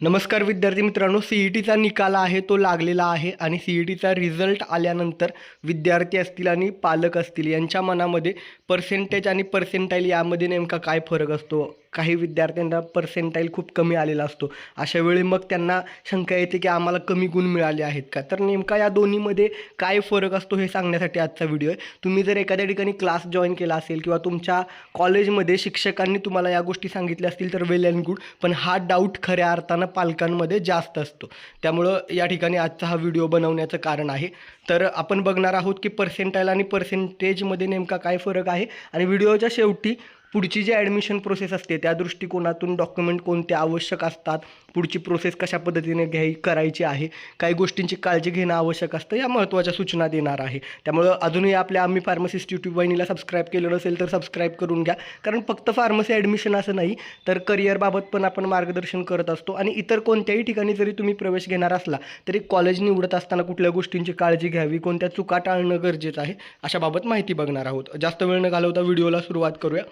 नमस्कार विद्यार्थी मित्रांनो सी ई टीचा निकाल आहे तो लागलेला आहे आणि सी ई टीचा रिझल्ट आल्यानंतर विद्यार्थी असतील आणि पालक असतील यांच्या मनामध्ये पर्सेंटेज आणि पर्सेंटाईल यामध्ये नेमका काय फरक असतो? काही विद्यार्थ्यांना पर्सेंटाईल खूप कमी आलेला असतो. अशा वेळी मग त्यांना शंका येते की आम्हाला कमी गुण मिळाले आहेत का? तर नेमका या दोन्हीमध्ये काय फरक असतो हे सांगण्यासाठी आजचा व्हिडिओ आहे. तुम्ही जर एखाद्या ठिकाणी क्लास जॉईन केला असेल किंवा तुमच्या कॉलेजमध्ये शिक्षकांनी तुम्हाला या गोष्टी सांगितल्या असतील तर वेल अँड गुड पण हा डाऊट खऱ्या अर्थानं पालकांमध्ये जास्त असतो. त्यामुळं या ठिकाणी आजचा हा व्हिडिओ बनवण्याचं कारण आहे. तर आपण बघणार आहोत की पर्सेंटाईल आणि पर्सेंटेजमध्ये नेमका काय फरक आहे. आणि व्हिडिओच्या शेवटी पुढची जी ॲडमिशन प्रोसेस असते त्या दृष्टिकोनातून डॉक्युमेंट कोणते आवश्यक असतात पुढची प्रोसेस कशा पद्धतीने घ्याय करायची आहे काही गोष्टींची काळजी घेणं आवश्यक असतं या महत्त्वाच्या सूचना देणार आहे. त्यामुळं अजूनही आपल्या आम्ही फार्मसिस्ट यूट्यूब वाहिनीला सबस्क्राईब केलं नसेल तर सबस्क्राईब करून घ्या. कारण फक्त फार्मसी ॲडमिशन असं नाही तर करिअरबाबत पण आपण मार्गदर्शन करत असतो आणि इतर कोणत्याही ठिकाणी जरी तुम्ही प्रवेश घेणार असला तरी कॉलेज निवडत असताना कुठल्या गोष्टींची काळजी घ्यावी कोणत्या चुका टाळणं गरजेचं आहे अशाबाबत माहिती बघणार आहोत. जास्त वेळ न घालवता व्हिडिओला सुरुवात करूया.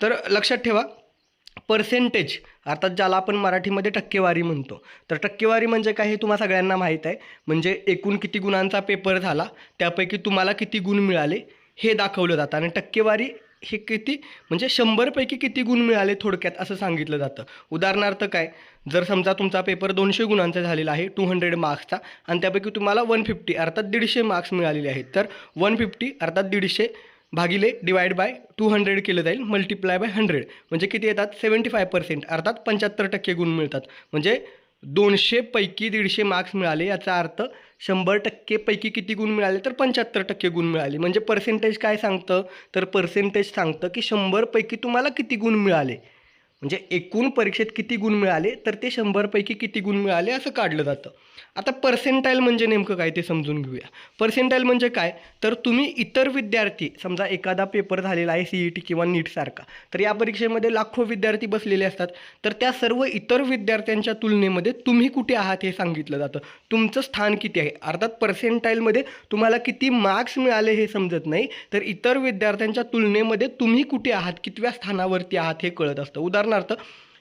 तर लक्षात ठेवा पर्सेंटेज अर्थात ज्याला आपण मराठीमध्ये टक्केवारी म्हणतो. तर टक्केवारी म्हणजे काय हे तुम्हा सगळ्यांना माहीत आहे. म्हणजे एकूण किती गुणांचा पेपर झाला त्यापैकी तुम्हाला किती गुण मिळाले हे दाखवलं जातं. आणि टक्केवारी हे किती म्हणजे शंभरपैकी किती गुण मिळाले थोडक्यात असं सांगितलं जातं. उदाहरणार्थ काय जर समजा तुमचा पेपर दोनशे गुणांचा झालेला आहे टू हंड्रेड मार्क्सचा आणि त्यापैकी तुम्हाला वन फिफ्टी अर्थात दीडशे मार्क्स मिळालेले आहेत. तर वन फिफ्टी अर्थात दीडशे भागिले डिवाइड बाय टू हंड्रेड केलं जाईल मल्टिप्लाय बाय हंड्रेड म्हणजे किती येतात? सेवन्टी फाय पर्सेंट अर्थात पंच्याहत्तर टक्के गुण मिळतात. म्हणजे दोनशेपैकी दीडशे मार्क्स मिळाले याचा अर्थ शंभर टक्केपैकी किती गुण मिळाले तर पंच्याहत्तर टक्के गुण मिळाले. म्हणजे पर्सेंटेज काय सांगतं? तर पर्सेंटेज सांगतं की शंभरपैकी तुम्हाला किती गुण मिळाले? म्हणजे एकूण परीक्षेत किती गुण मिळाले तर ते शंभरपैकी किती गुण मिळाले असं काढलं जातं. आता पर्सेंटाईल म्हणजे नेमकं काय ते समजून घेऊया. पर्सेंटाईल म्हणजे काय? तर तुम्ही इतर विद्यार्थी समजा एखादा पेपर झालेला आहे सी ई टी किंवा नीटसारखा तर या परीक्षेमध्ये लाखो विद्यार्थी बसलेले असतात. तर त्या सर्व इतर विद्यार्थ्यांच्या तुलनेमध्ये तुम्ही कुठे आहात हे सांगितलं जातं. तुमचं स्थान किती आहे? अर्थात पर्सेंटाईलमध्ये तुम्हाला किती मार्क्स मिळाले हे समजत नाही तर इतर विद्यार्थ्यांच्या तुलनेमध्ये तुम्ही कुठे आहात? कितव्या स्थानावरती आहात हे कळत असतं. उदाहरणार्थ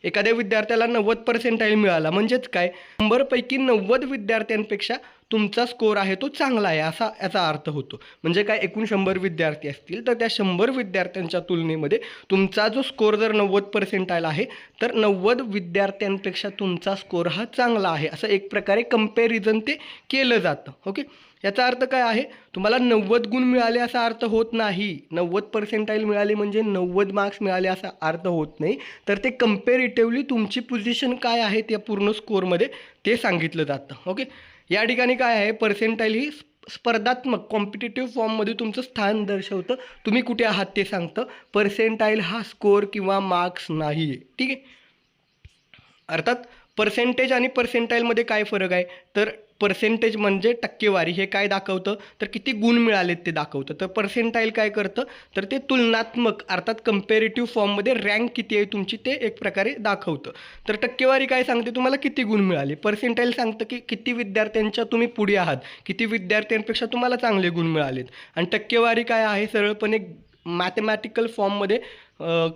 एखाद्या विद्यार्थ्याला नव्वद पर्सेंटाईल मिळाला. म्हणजेच काय? शंभरपैकी नव्वद विद्यार्थ्यांपेक्षा तुमचा स्कोर आहे तो चांगला आहे असा याचा अर्थ होतो. म्हणजे काय? एकूण शंभर विद्यार्थी असतील तर त्या शंभर विद्यार्थ्यांच्या तुलनेमध्ये तुमचा जो स्कोर जर नव्वद पर्सेंटाईल आहे तर नव्वद विद्यार्थ्यांपेक्षा तुमचा स्कोर हा चांगला आहे. असं एक प्रकारे कंपॅरिझन ते केलं जातं. ओके याचा अर्थ काय आहे? तुम्हाला नव्वद गुण मिळाले असा अर्थ होत नाही. नव्वद पर्सेंटाईल मिळाले म्हणजे नव्वद मार्क्स मिळाले असा अर्थ होत नाही. तर ते कम्पेरेटिव्हली तुमची पोझिशन काय आहे त्या पूर्ण स्कोअरमध्ये ते सांगितलं जातं. ओके या ठिकाणी काय आहे? पर्सेंटाईल ही स्पर्धात्मक कॉम्पिटेटिव्ह फॉर्ममध्ये तुमचं स्थान दर्शवतं. तुम्ही कुठे आहात ते सांगतं. पर्सेंटाईल हा स्कोअर किंवा मार्क्स नाही आहे ठीक आहे? अर्थात पर्सेंटेज आणि पर्सेंटाईलमध्ये काय फरक आहे? तर पर्सेंटेज म्हणजे टक्केवारी हे काय दाखवतं? तर किती गुण मिळालेत ते दाखवतं. तर पर्सेंटाईल काय करतं? तर ते तुलनात्मक अर्थात कम्पेरेटिव्ह फॉर्ममध्ये रँक किती आहे तुमची ते एक प्रकारे दाखवतं. तर टक्केवारी काय सांगते तुम्हाला? किती गुण मिळाले? पर्सेंटाईल सांगतं की किती विद्यार्थ्यांच्या तुम्ही पुढे आहात. किती विद्यार्थ्यांपेक्षा तुम्हाला चांगले गुण मिळालेत. आणि टक्केवारी काय आहे? सरळपणे मॅथमॅटिकल फॉर्ममध्ये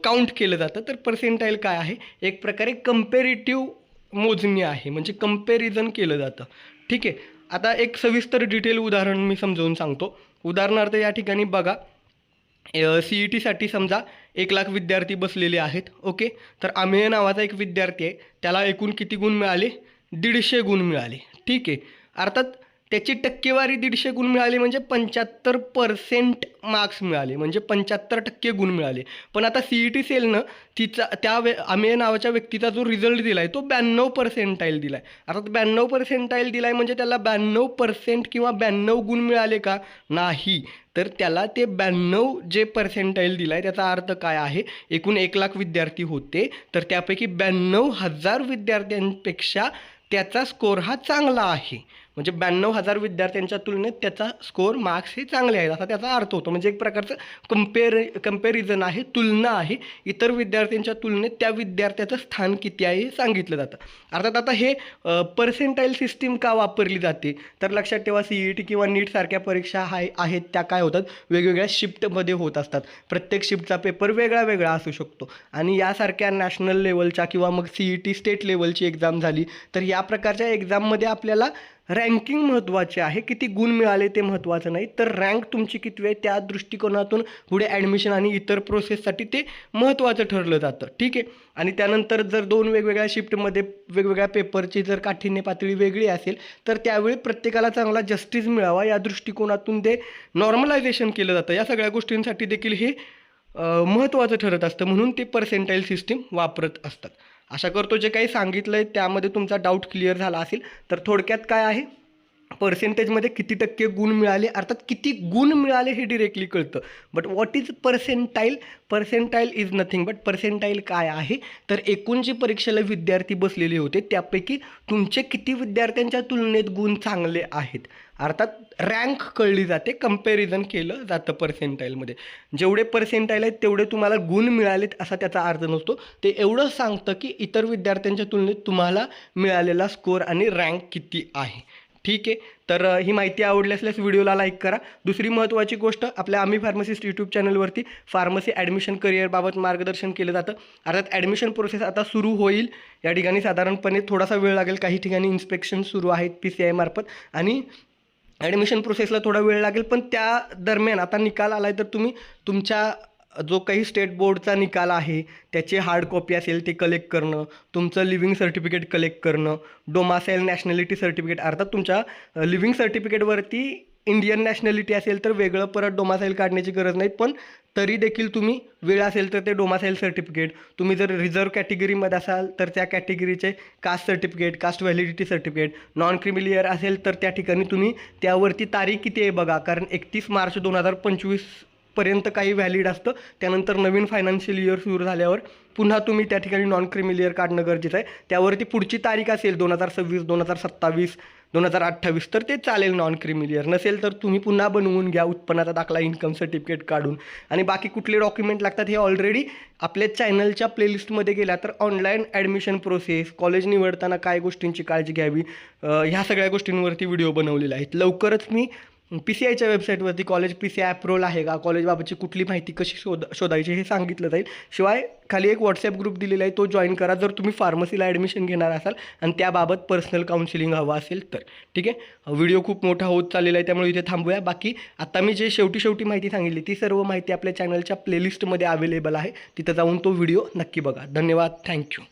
काउंट केलं जातं. तर पर्सेंटाईल काय आहे? एक प्रकारे कम्पेरेटिव्ह मोजणी आहे. म्हणजे कम्पेरिझन केलं जातं. ठीक आहे. आता एक सविस्तर डिटेल उदाहरण मी समजावून सांगतो. उदाहरणार्थ या ठिकाणी बघा सी ई टीसाठी समजा एक लाख विद्यार्थी बसलेले आहेत ओके? तर आमेय नावाचा एक विद्यार्थी आहे. त्याला एकूण किती गुण मिळाले? दीडशे गुण मिळाले. ठीक आहे. अर्थात त्याची टक्केवारी दीडशे गुण मिळाले म्हणजे पंच्याहत्तर पर्सेंट मार्क्स मिळाले. म्हणजे पंच्याहत्तर टक्के गुण मिळाले. पण आता सी ई टी सेलनं तिचा त्या वे आमे नावाच्या व्यक्तीचा जो रिझल्ट दिला आहे तो ब्याण्णव पर्सेंटाईल दिला आहे अर्थात ब्याण्णव पर्सेंटाईल दिला आहे म्हणजे त्याला ब्याण्णव पर्सेंट किंवा ब्याण्णव गुण मिळाले का? नाही. तर त्याला ते ब्याण्णव जे पर्सेंटाईल दिला आहे त्याचा अर्थ काय आहे? एकूण एक लाख विद्यार्थी होते तर त्यापैकी ब्याण्णव हजार विद्यार्थ्यांपेक्षा त्याचा स्कोर हा चांगला आहे. म्हणजे ब्याण्णव हजार विद्यार्थ्यांच्या तुलनेत त्याचा स्कोअर मार्क्स हे चांगले आहेत असा त्याचा अर्थ होतो. म्हणजे एक प्रकारचं कम्पेर कंपॅरिझन आहे तुलना आहे. इतर विद्यार्थ्यांच्या तुलनेत त्या विद्यार्थ्याचं स्थान किती आहे हे सांगितलं जातं. अर्थात आता हे पर्सेंटाईल सिस्टीम का वापरली जाते? तर लक्षात ठेवा सी ई टी किंवा नीटसारख्या परीक्षा आहे आहेत त्या काय होतात? वेगवेगळ्या शिफ्टमध्ये होत असतात. प्रत्येक शिफ्टचा पेपर वेगळा वेगळा असू शकतो. आणि यासारख्या नॅशनल लेवलच्या किंवा मग सी ई टी स्टेट लेवलची एक्झाम झाली तर या प्रकारच्या एक्झाममध्ये आपल्याला रँकिंग महत्त्वाचे आहे. किती गुण मिळाले ते महत्त्वाचं नाही. तर रँक तुमची किती आहे? त्या दृष्टिकोनातून पुढे ॲडमिशन आणि इतर प्रोसेससाठी ते महत्त्वाचं ठरलं जातं. ठीक आहे? आणि त्यानंतर जर दोन वेगवेगळ्या शिफ्टमध्ये वेगवेगळ्या पेपरची जर काठिण्य पातळी वेगळी असेल तर त्यावेळी प्रत्येकाला चांगला जस्टिस मिळावा. या दृष्टिकोनातून ते नॉर्मलायझेशन केलं जातं. या सगळ्या गोष्टींसाठी देखील हे महत्त्वाचं ठरत असतं. म्हणून ते पर्सेंटाईल सिस्टीम वापरत असतात. आशा करतो जे काही सांगितलं आहे त्यामध्ये तुमचा डाऊट क्लिअर झाला असेल तर थोडक्यात काय आहे? पर्सेंटेजमध्ये किती टक्के गुण मिळाले? अर्थात किती गुण मिळाले हे डिरेक्टली कळतं. But what is percentile percentile is nothing but percentile काय आहे? तर एकूण जी परीक्षेला विद्यार्थी बसलेले होते. त्यापैकी तुमचे किती विद्यार्थ्यांच्या तुलनेत गुण चांगले आहेत? अर्थात रँक कळली जाते कंपॅरिझन केलं जातं पर्सेंटाईलमध्ये जेवढे पर्सेंटाईल आहेत तेवढे तुम्हाला गुण मिळालेत असा त्याचा अर्थ नसतो. ते एवढं सांगतं की इतर विद्यार्थ्यांच्या तुलनेत तुम्हाला मिळालेला स्कोअर आणि रँक किती आहे. ठीक आहे. तर ही माहिती आवडली असल्यास व्हिडिओला लाईक करा. दुसरी महत्त्वाची गोष्ट आपल्या आम्ही फार्मसिस्ट यूट्यूब चॅनलवरती फार्मसी ॲडमिशन करिअरबाबत मार्गदर्शन केलं जातं. अर्थात ॲडमिशन प्रोसेस आता सुरू होईल. या ठिकाणी साधारणपणे थोडासा वेळ लागेल. काही ठिकाणी इन्स्पेक्शन सुरू आहेत पी सी आयमार्फत आणि ॲडमिशन प्रोसेसला थोडा वेळ लागेल. पण त्या दरम्यान आता निकाल आला आहे तर तुम्ही तुमच्या जो काही स्टेट बोर्डचा निकाल आहे त्याची हार्ड कॉपी असेल ते कलेक्ट करणं तुमचं लिव्हिंग सर्टिफिकेट कलेक्ट करणं डोमासेल नॅशनॅलिटी सर्टिफिकेट अर्थात तुमच्या लिव्हिंग सर्टिफिकेटवरती इंडियन नॅशनॅलिटी असेल तर वेगळं परत डोमासाईल काढण्याची गरज नाही पण तरी देखील तुम्ही वेळ असेल तर ते डोमासाईल सर्टिफिकेट तुम्ही जर रिझर्व कॅटेगरीमध्ये असाल तर त्या कॅटेगरीचे caste certificate caste validity certificate non creamy layer असेल तर त्या ठिकाणी तुम्ही त्यावरती तारीख किती आहे बघा कारण एकतीस मार्च दोन हजार पंचवीस पर्यंत काही व्हॅलिड असतं. त्यानंतर नवीन फायनान्शियल इयर सुरू झाल्यावर पुन्हा तुम्ही त्या ठिकाणी नॉन क्रिमिलियर काढणं गरजेचं आहे. त्यावरती पुढची तारीख असेल दोन हजार सव्वीस दोन हजार सत्तावीस दोन हजार अठ्ठावीस तर ते चालेल नॉन क्रिमिलियर नसेल तर तुम्ही पुन्हा बनवून घ्या उत्पन्नाचा दाखला इन्कम सर्टिफिकेट काढून. आणि बाकी कुठले डॉक्युमेंट लागतात हे ऑलरेडी आपल्या चॅनलच्या प्लेलिस्टमध्ये गेल्या तर ऑनलाईन ॲडमिशन प्रोसेस कॉलेज निवडताना काय गोष्टींची काळजी घ्यावी ह्या सगळ्या गोष्टींवरती व्हिडिओ बनवलेले आहेत. लवकरच मी पी सी आयच्या वेबसाईटवरती college P C I approval आहे का? कॉलेजबाबतची कुठली माहिती कशी शोध शोधायची हे सांगितलं जाईल. शिवाय खाली एक व्हॉट्सॲप ग्रुप दिलेला आहे तो जॉईन करा. जर तुम्ही फार्मसीला ॲडमिशन घेणार असाल आणि त्याबाबत पर्सनल काउन्सिलिंग हवं असेल तर. ठीक आहे? व्हिडिओ खूप मोठा होत चाललेला आहे त्यामुळे इथे थांबूया. बाकी आता मी जे शेवटी शेवटी माहिती सांगितली ती सर्व माहिती आपल्या चॅनलच्या प्लेलिस्टमध्ये अवेलेबल आहे. तिथं जाऊन तो व्हिडिओ नक्की बघा. धन्यवाद. थँक्यू